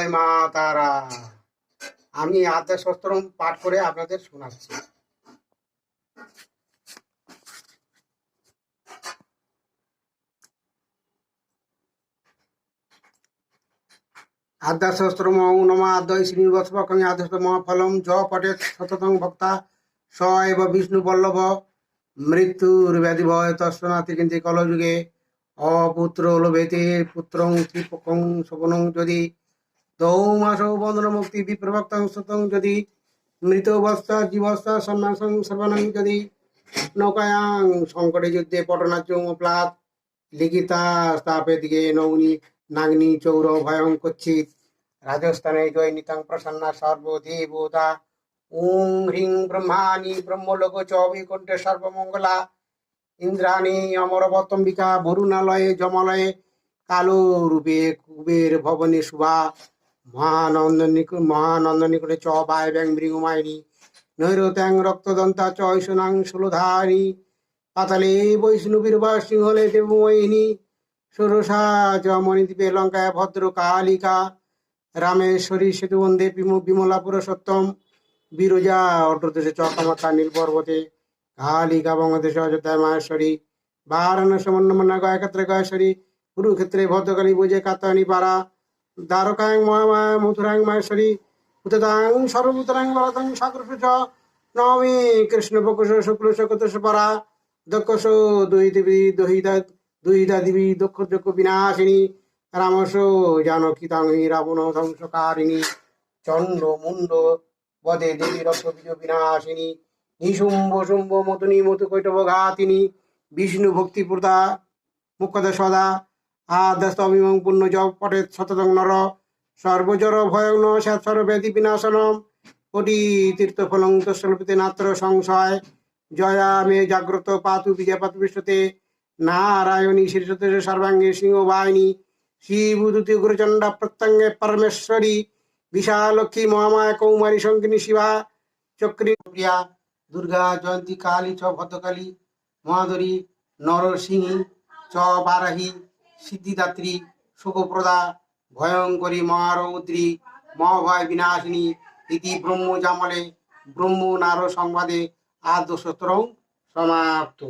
জয় মা, তারা। আমি আদ্যা শস্ত্রম পাঠ করে আপনাদের শোনাচ্ছি। আদ্যা আদ্যাশস্ত্রম নমা আদ্যই শ্রীনিবাসপকং আদ্যস্তম ফলম জ পটে সততং ভক্তা স এব বিষ্ণু বল্লভ মৃত্যুর ব্যাধি ভয় তৎসনাতি কিন্তু কলযুগে। অপুত্র লোভেতে পুত্রং ত্রিপকং শোভনং যদি দৌমাস বন্ধন মুক্তি বিপ্রভক্তং যদি মৃত অবস্থা জীবস্থা সন্ন্যাসং সর্বানং যদি নৌকায়াং সংকটে যুদ্ধে পটনাচুং প্লাত লিখিতা স্থাপে দিকে নৌনি, নাগনি, চৌর, ভয়ং কচ্ছিত। রাজস্থানে জয় নিতাং প্রসন্না সর্বদেবতা। ওং হ্রিং ব্রহ্মাণি ব্রহ্মলোক চ সর্বমঙ্গলা। ইন্দ্রাণী অমরবতম্বিকা বরুণালয়ে জমালয়ে কালো রূপে কুবের ভবনে শুভা। মহানন্দ নিকটে চ বায় ব্যাং মৃগুমায়নি নৈরত্যাং রক্তদন্তা চ ঐশনাং ষোলধারী। পাতালে বৈষ্ণবীর বা সিংহলে দেবমোহিনী ষোড়শা চ মণিদ্বীপে লঙ্কায় ভদ্র কালিকা। রামেশ্বরী সেতু বন্দে বিমলা পুরুষোত্তম। বিরজা অট্রদেশে চ কামাখ্যা নীল পর্বতে। কালিকা বঙ্গদেশে অযোধ্যায় মাহেশ্বরী। বারাণসী মন্নমন্না গয়ক্ষেত্রে গয়েশ্বরী। কুরুক্ষেত্রে ভদ্রকালী বুঝে কাত্তায়নী পাড়া। দ্বারকাং মহামায়া মথুরাং মাহেশ্বরী উততাং সর্বভূতাং বরতং চ নবমী কৃষ্ণ পকুশ শুক্ল শকতস পারা দুই দেবী দহিতা দুহিতা দেবী দক্ষ যজ্ঞ বিনাশিনী রামস জানকী তাঙ্গি রাবণ ধ্বংসকারিণী চন্ড মুন্ড বদে দেবী রক্ত বীজ বিনাশিনী নিশুম্ভ শুম্ভ মতুনি মতু কৈটব ঘাতিনী বিষ্ণু ভক্তিপ্রদা প্রদা সদা আদস্ত অভিমং পুণ্য জপ পটে শততং নর সর্বজর ভয়ং সর্ব ব্যাধি বিনাশনম কোটি তীর্থ ফলং তস্বল্পিতে নাত্র সংশয় জয়া মে জাগ্রত পাতু বিজয় পাতু বিশ্বতে নারায়ণী শ্রীসতে সর্বাঙ্গে সিংহ বাহিনী শ্রীভূতুতি গুরুচণ্ডা প্রত্যঙ্গে পরমেশ্বরী বিশালক্ষী মহামায়া কৌমারী শঙ্কিনী শিবা চক্রী প্রিয়া দুর্গা জয়ন্তী কালী চ ভদ্রকালী মহাদরী নরসিংহী চ বারাহী সিদ্ধিদাত্রী শুভপ্রদা ভয়ঙ্করী মহারৌদ্রী মহাভয় বিনাশিনী ইতি ব্রহ্মজামলে ব্রহ্ম নার সংবাদে আদ্য সূত্রং সমাপ্ত।